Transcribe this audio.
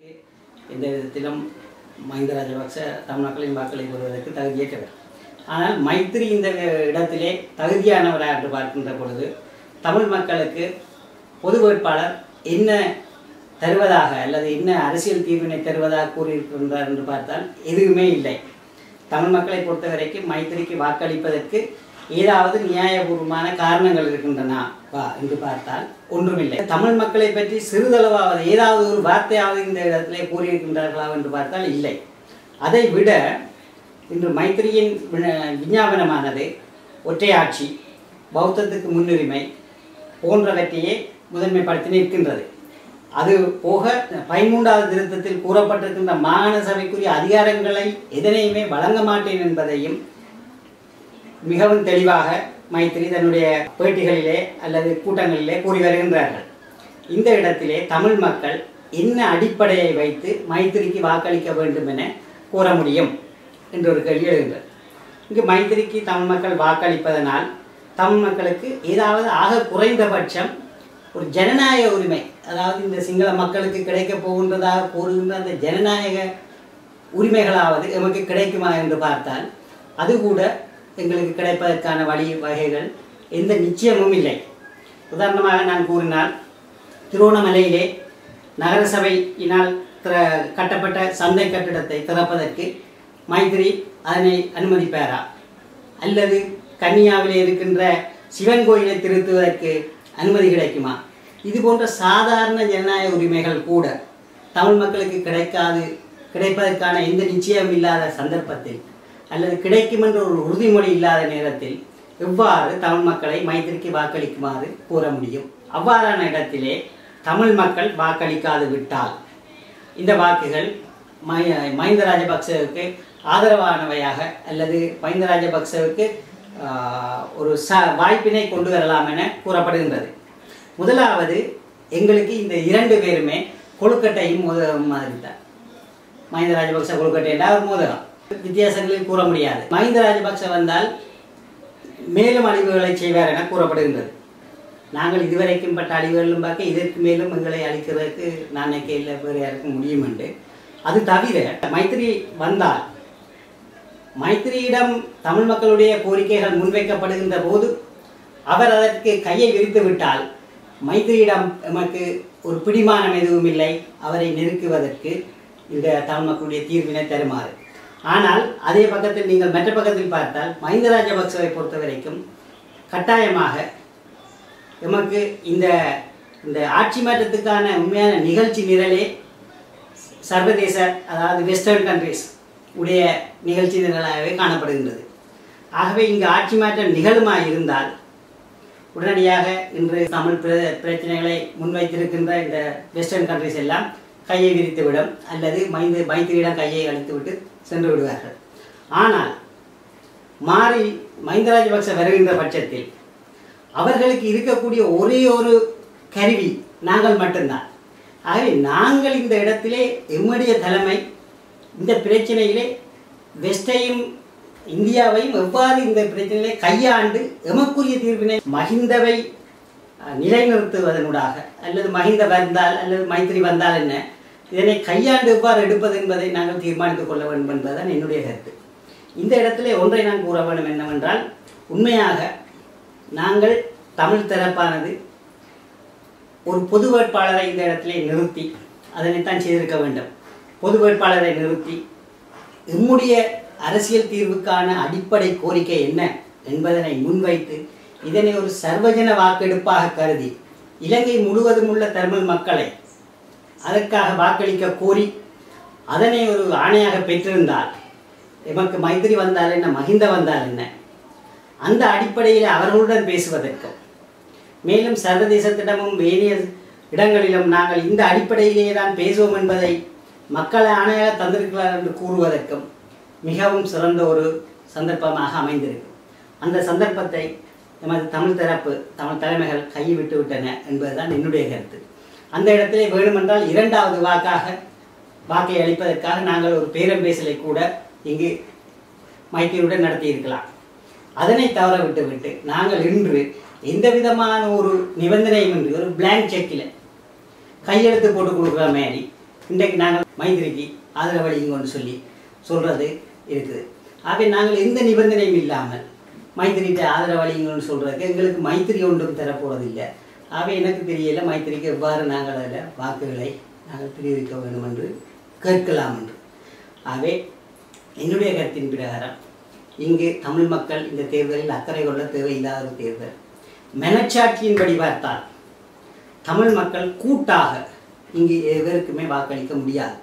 எந்த விதத்திலும் மஹிந்த ராஜபக்ச தமிழ் மக்களின் வாக்களை பெறுவதற்கு தகுதியற்றவர் ஆனால் மைத்திரி இந்த இடத்திலே தகுதியானவராக என்று பார்க்கின்ற பொழுது தமிழ் மக்களுக்கு பொது வேட்பாளர் என்ன தருவதாக அல்லது என்ன அரசியல் தீர்வினை தருவதாக கூறியிருக்கின்றார் என்று பார்த்தால் எதுவுமே இல்லை. தமிழ் மக்களை பொறுத்தவரைக்கும் மைத்திரிக்கு வாக்களிப்பதற்கு ஏதாவது நியாயபூர்வமான காரணங்கள் இருக்கின்றன வா என்று பார்த்தால் ஒன்றுமில்லை. தமிழ் மக்களை பற்றி சிறிதளவாவது ஏதாவது ஒரு வார்த்தையாவது இந்த இடத்திலே கூறியிருக்கின்றார்களா என்று பார்த்தால் இல்லை. அதை விட இன்று மைத்திரியின் விஞ்ஞாபனமானது ஒற்றையாட்சி பௌத்தத்துக்கு முன்னுரிமை போன்றவற்றையே முதன்மைப்படுத்தி நிற்கின்றது. அது போக பதிமூன்றாவது திருத்தத்தில் கூறப்பட்டிருக்கின்ற மாகாண சபைக்குரிய அதிகாரங்களை எதனையுமே வழங்க மாட்டேன் என்பதையும் மிகவும் தெளிவாக மைத்திரி தன்னுடைய பேட்டிகளிலே அல்லது கூட்டங்களிலே கூறி வருகின்றார்கள். இந்த இடத்திலே தமிழ் மக்கள் என்ன அடிப்படையை வைத்து மைத்திரிக்கு வாக்களிக்க வேண்டும் என கூற முடியும் என்று ஒரு கேள்வி எழுகின்றது. இங்கு மைத்திரிக்கு தமிழ் மக்கள் வாக்களிப்பதனால் தமிழ் மக்களுக்கு ஏதாவது ஆக குறைந்தபட்சம் ஒரு ஜனநாயக உரிமை அதாவது இந்த சிங்கள மக்களுக்கு கிடைக்கப் போகின்றதாக கூறுகின்ற அந்த ஜனநாயக உரிமைகளாவது எமக்கு கிடைக்குமா என்று பார்த்தால் அது கூட எங்களுக்கு கிடைப்பதற்கான வழி வகைகள் எந்த நிச்சயமும் இல்லை. உதாரணமாக நான் கூறினால் திருவோணமலையிலே நகரசபையினால் கட்டப்பட்ட சந்தை கட்டிடத்தை திறப்பதற்கு மைத்திரி அதனை அனுமதிப்பாரா? அல்லது கன்னியாவிலே இருக்கின்ற சிவன் கோயிலை திருத்துவதற்கு அனுமதி கிடைக்குமா? இது போன்ற சாதாரண ஜனநாயக உரிமைகள் கூட தமிழ் மக்களுக்கு கிடைக்காது கிடைப்பதற்கான எந்த நிச்சயம் இல்லாத சந்தர்ப்பத்தில் அல்லது கிடைக்கும் என்ற ஒரு உறுதிமொழி இல்லாத நேரத்தில் எவ்வாறு தமிழ் மக்களை மைத்திரிக்கு வாக்களிக்குமாறு கூற முடியும்? அவ்வாறான இடத்திலே தமிழ் மக்கள் வாக்களிக்காது விட்டால் இந்த வாக்குகள் மை மஹிந்த ராஜபக்சவுக்கு ஆதரவானவையாக அல்லது மஹிந்த ராஜபக்சவுக்கு ஒரு ச வாய்ப்பினை கொண்டு வரலாம் என கூறப்படுகின்றது. முதலாவது எங்களுக்கு இந்த இரண்டு பேருமே கொழுக்கட்டையும் மோதகம் மாதிரி தான். மஹிந்த ராஜபக்ச கொழுக்கட்டை என்றால் ஒரு மோதகம். வித்தியாசங்களில் கூற முடியாது. மஹிந்த ராஜபக்ச வந்தால் மேலும் அழிவுகளை செய்வார் என கூறப்படுகின்றது. நாங்கள் இதுவரைக்கும் பட்ட அழிவுகளும் பார்க்க இதற்கு மேலும் எங்களை அழிக்கிறதுக்கு நான் நினைக்க இல்லை வேறு யாருக்கும் முடியும் என்று. அது தவிர மைத்திரி வந்தால் மைத்திரியிடம் தமிழ் மக்களுடைய கோரிக்கைகள் முன்வைக்கப்படுகின்ற போது அவர் அதற்கு கையை விரித்து விட்டால் மைத்திரியிடம் எமக்கு ஒரு பிடிமானம் எதுவும் இல்லை. அவரை நெருக்குவதற்கு இந்த தமிழ் மக்களுடைய தீர்வினை தருமாறு. ஆனால் அதே பக்கத்தில் நீங்கள் மற்ற பக்கத்தில் பார்த்தால் மஹிந்த ராஜபக்சவை பொறுத்த வரைக்கும் கட்டாயமாக எமக்கு இந்த இந்த ஆட்சி மாற்றத்துக்கான உண்மையான நிகழ்ச்சி நிரலே சர்வதேச அதாவது வெஸ்டர்ன் கண்ட்ரிஸ் உடைய நிகழ்ச்சி நிரலாகவே காணப்படுகின்றது. ஆகவே இங்கு ஆட்சி மாற்றம் நிகழுமாய் இருந்தால் உடனடியாக இன்று தமிழ் பிர- பிரச்சனைகளை முன்வைத்திருக்கின்ற இந்த வெஸ்டர்ன் கண்ட்ரிஸ் எல்லாம் கையை விரித்துவிடும் அல்லது மைந்து மைத்திரியிடம் கையை அழித்துவிட்டு சென்று விடுவார்கள். ஆனால் மாறி மஹிந்த ராஜபக்ச வருகின்ற பட்சத்தில் அவர்களுக்கு இருக்கக்கூடிய ஒரே ஒரு கருவி நாங்கள் மட்டும்தான். ஆகவே நாங்கள் இந்த இடத்திலே எம்முடைய தலைமை இந்த பிரச்சனையிலே வெஸ்டையும் இந்தியாவையும் எவ்வாறு இந்த பிரச்சனையிலே கையாண்டு எமக்குரிய தீர்வினை மஹிந்தவை நிலைநிறுத்துவதனூடாக அல்லது மஹிந்த வந்தால் அல்லது மைத்திரி வந்தால் என்ன? இதனை கையாண்டு எவ்வாறு எடுப்பது என்பதை நாங்கள் தீர்மானித்துக் கொள்ள வேண்டும் என்பதுதான் என்னுடைய கருத்து. இந்த இடத்திலே ஒன்றை நான் கூற வேண்டும் என்னவென்றால் உண்மையாக நாங்கள் தமிழ் தரப்பானது ஒரு பொது வேட்பாளரை இந்த இடத்திலே நிறுத்தி அதனைத்தான் செய்திருக்க வேண்டும். பொது வேட்பாளரை நிறுத்தி எம்முடைய அரசியல் தீர்வுக்கான அடிப்படை கோரிக்கை என்ன என்பதனை முன்வைத்து இதனை ஒரு சர்வஜன வாக்கெடுப்பாக கருதி இலங்கை முழுவதும் உள்ள தமிழ் மக்களை அதற்காக வாக்களிக்க கோரி அதனை ஒரு ஆணையாக பெற்றிருந்தால் எமக்கு மைத்திரி வந்தால் என்ன மஹிந்த வந்தால் என்ன? அந்த அடிப்படையில் அவர்களுடன் பேசுவதற்கு. மேலும் சர்வதேசத்திடமும் வேறிய இடங்களிலும் நாங்கள் இந்த அடிப்படையிலேயே தான் பேசுவோம் என்பதை மக்களை ஆணையாக தந்திருக்கிறார் என்று கூறுவதற்கும் மிகவும் சிறந்த ஒரு சந்தர்ப்பமாக அமைந்திருக்கும் அந்த சந்தர்ப்பத்தை நமது தமிழ் தரப்பு தமிழ் தலைமைகள் கைவிட்டு விட்டன என்பதுதான் என்னுடைய கருத்து. அந்த இடத்திலே வேணுமென்றால் இரண்டாவது வாக்காக வாக்கை அளிப்பதற்காக நாங்கள் ஒரு பேரம்பேசலை கூட இங்கு மைத்திரியுடன் நடத்தியிருக்கலாம். அதனை தவற விட்டு நாங்கள் இன்று எந்த விதமான ஒரு நிபந்தனையும் இன்றி ஒரு பிளாங்க் செக்கில் கையெழுத்து போட்டு கொடுக்குற மாதிரி இன்றைக்கு நாங்கள் மைத்திரிக்கு ஆதரவளிங்கன்னு சொல்லி சொல்கிறது இருக்குது. ஆகவே நாங்கள் எந்த நிபந்தனையும் இல்லாமல் மைத்திரிக்கு ஆதரவளிங்கன்னு சொல்கிறதுக்கு எங்களுக்கு மைத்திரி ஒன்றும் தரப்போவதில்லை ஆகவே எனக்கு தெரியல மைத்திரிக்கு எவ்வாறு நாங்கள் அதில் வாக்குகளை நாங்கள் தெரிவிக்க வேண்டும் என்று கேட்கலாம் என்று. ஆகவே என்னுடைய கருத்தின் பிரகாரம் இங்கு தமிழ் மக்கள் இந்த தேர்தலில் அக்கறை கொள்ள தேவையில்லாத ஒரு தேர்தல். மனச்சாட்சியின்படி பார்த்தால் தமிழ் மக்கள் கூட்டாக இங்கு எவருக்குமே வாக்களிக்க முடியாது.